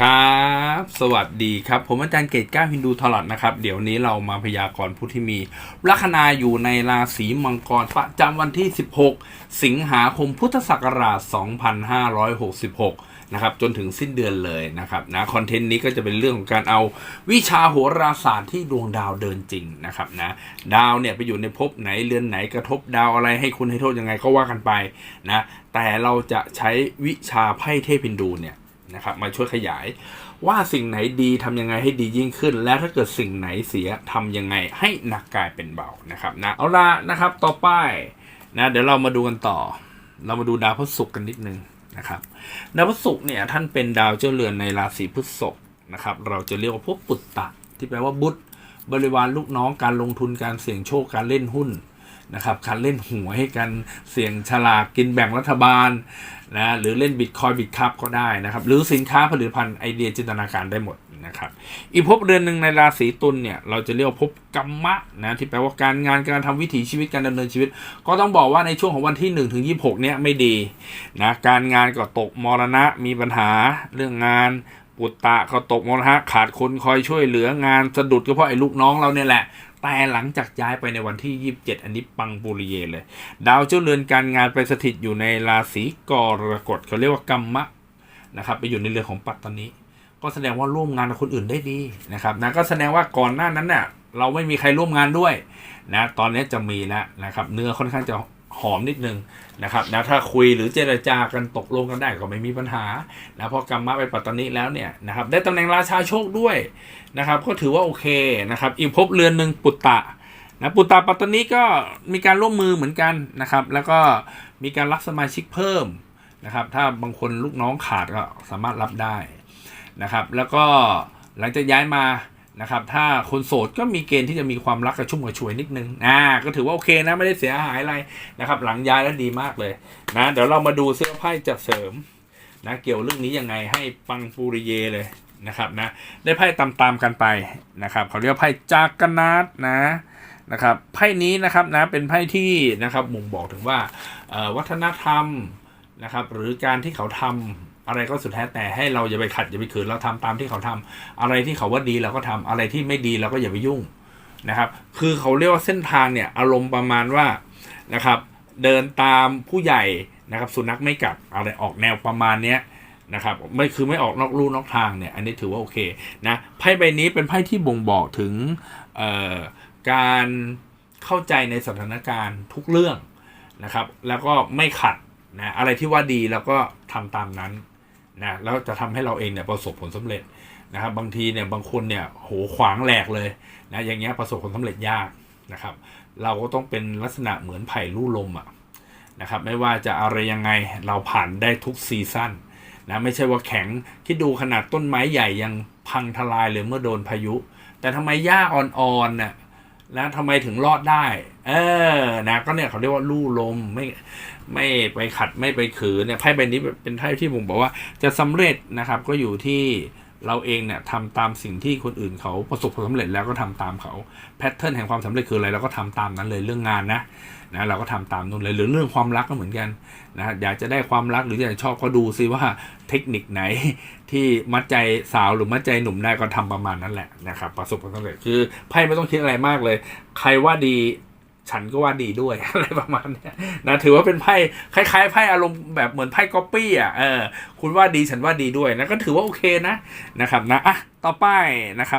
ครับสวัสดีครับ ผมอาจารย์เกตก้าฮินดูทอลอดนะครับ เดี๋ยวนี้เรามาพยากรณ์ผู้ที่มีลัคนาอยู่ในราศีมังกรประจำวันที่ 16 สิงหาคมพุทธศักราช 2566 นะครับ จนถึงสิ้นเดือนเลยนะครับนะคอนเทนต์นี้ก็จะเป็นเรื่องของการเอาวิชาโหราศาสตร์ที่ดวงดาวเดินจริงนะครับนะดาวเนี่ยไปอยู่ในภพไหนเรือนไหนกระทบดาวอะไรให้คุณให้โทษยังไงก็ว่ากันไปนะแต่เราจะใช้วิชาไพ่เทพินดูเนี่ย นะครับมาช่วยขยาย ว่าสิ่งไหนดีทำยังไงให้ดียิ่งขึ้น และถ้าเกิดสิ่งไหนเสียทำยังไงให้หนักกลายเป็นเบานะครับนะเอาละนะครับต่อไปนะเดี๋ยวเรามาดูกันต่อ เรามาดูดาวพฤหัสกันนิดนึงนะครับดาวพฤหัสเนี่ยท่านเป็นดาวเจ้าเรือนในราศีพฤษภนะครับเราจะเรียกว่าพวกปุตตะที่แปลว่าบุตรบริวารลูกน้องการลงทุนการเสี่ยงโชคการเล่นหุ้น นะครับการเล่นหวยให้กันเสี่ยงฉลากกินแบ่งรัฐบาลนะหรือเล่นบิตคอยบิตคัพก็ได้นะครับ หรือสินค้าผลิตภัณฑ์ไอเดียจินตนาการได้หมดนะครับอีกภพเรือนหนึ่งในราศีตุลเนี่ยเราจะเรียกว่าภพกรรมะนะที่แปลว่าการงานการทำวิถีชีวิตการดำเนินชีวิต ก็ต้องบอกว่าในช่วงของวันที่1ถึง26เนี่ยไม่ดีนะการงานก็ตกมรณะมีปัญหาเรื่องงาน ปุตตะก็ตกมรณะขาดคนคอยช่วยเหลืองานสะดุดก็เพราะไอ้ลูกน้องเราเนี่ยแหละ แต่หลังจากย้ายไปในวันที่ 27 อันนี้ปังปุริเยเลย ดาวเจ้าเรือนการงานไปสถิตอยู่ในราศีกรกฎเขาเรียกว่ากรรมะนะครับไปอยู่ในเรือนของปัตตานีก็แสดงว่าร่วมงานกับคนอื่นได้ดีนะครับนะก็แสดงว่าก่อนหน้านั้นเน่ะเราไม่มีใครร่วมงานด้วยนะตอนนี้จะมีแล้วนะครับเนื้อค่อนข้างจะ หอมนิดนึงนะครับนะถ้าคุยหรือเจรจากันตกลงกันได้ก็ไม่มีปัญหานะเพราะกรรมะไปปัตตานีแล้วเนี่ยนะครับได้ตำแหน่งราชาโชคด้วยนะครับก็ถือว่าโอเคนะครับอีกภพเรือนหนึ่งปุตตะนะปุตตะปัตตานีก็มีการร่วมมือเหมือนกันนะครับ แล้วก็มีการรับสมาชิกเพิ่มนะครับ ถ้าบางคนลูกน้องขาดก็สามารถรับได้นะครับ แล้วก็หลังจากย้ายมา นะครับ ถ้าคนโสดก็มีเกณฑ์ที่จะมีความรักกระชุ่มกระชวยนิดนึงอ่าก็ถือว่าโอเคนะไม่ได้เสียหายอะไรนะครับ หลังย้ายแล้วดีมากเลยนะเดี๋ยวเรามาดูเสื้อไพ่จะเสริมนะเกี่ยวเรื่องนี้ยังไงให้ปังปูริเยเลยนะครับนะได้ไพ่ตามๆกันไปนะครับเขาเรียกไพ่จากกนาตนะนะครับไพ่นี้นะครับนะเป็นไพ่ที่นะครับบ่งบอกถึงว่าวัฒนธรรมนะครับหรือการที่เขาทำ อะไรก็สุดแท้แต่ให้เราอย่าไปขัดอย่าไปขืนเราทำตามที่เขาทำอะไรที่เขาว่าดีเราก็ทำอะไรที่ไม่ดีเราก็อย่าไปยุ่งนะครับ คือเขาเรียกว่าเส้นทางเนี่ยอารมณ์ประมาณว่านะครับ เดินตามผู้ใหญ่นะครับ สุนัขไม่กัดอะไรออกแนวประมาณเนี้ยนะครับไม่คือไม่ออกนอกลู่นอกทางเนี่ยอันนี้ถือว่าโอเคนะไพ่ใบนี้เป็นไพ่ที่บ่งบอกถึงการเข้าใจในสถานการณ์ทุกเรื่องนะครับ แล้วก็ไม่ขัดนะอะไรที่ว่าดีเราก็ทำตามนั้น นะแล้วจะทำให้เราเองเนี่ยประสบผลสำเร็จนะครับบางทีเนี่ยบางคนเนี่ยโหขวางแหลกเลยนะอย่างเงี้ยประสบผลสำเร็จยากนะครับ เราก็ต้องเป็นลักษณะเหมือนไผ่ลู่ลมอะนะครับไม่ว่าจะอะไรยังไงเราผ่านได้ทุกซีซั่นนะไม่ใช่ว่าแข็งคิดดูขนาดต้นไม้ใหญ่ยังพังทลายเลยเมื่อโดนพายุ แต่ทำไมหญ้าอ่อนๆน่ะ นะทำไมถึงรอดได้ เออนะก็เนี่ยเขาเรียกว่าลู่ลมไม่ไม่ไปขัดไม่ไปขืนเนี่ยไพ่ใบนี้เป็นไพ่ที่ผมบอกว่าจะสำเร็จนะครับก็อยู่ที่ เราเองเนี่ยทำตามสิ่งที่คนอื่นเขาประสบผลสำเร็จแล้วก็ทำตามเขาแพทเทิร์นแห่งความสำเร็จคืออะไรเราก็ทำตามนั้นเลยเรื่องงานนะนะเราก็ทำตามนู้นเลยหรือเรื่องความรักก็เหมือนกันนะอยากจะได้ความรักหรืออยากจะชอบก็ดูซิว่าเทคนิคไหนที่มัดใจสาวหรือมัดใจหนุ่มได้ก็ทำประมาณนั้นแหละนะครับประสบผลสำเร็จคือไพ่ไม่ต้องคิดอะไรมากเลย ใครว่าดี ฉันก็ว่าดีด้วยอะไรประมาณนี้นะถือว่าเป็นไพ่คล้ายๆไพ่อารมณ์แบบเหมือนไพ่ก๊อปปี้อะเออคุณว่าดีฉันว่าดีด้วยนะก็ถือว่าโอเคนะนะครับนะอะต่อไปนะครับ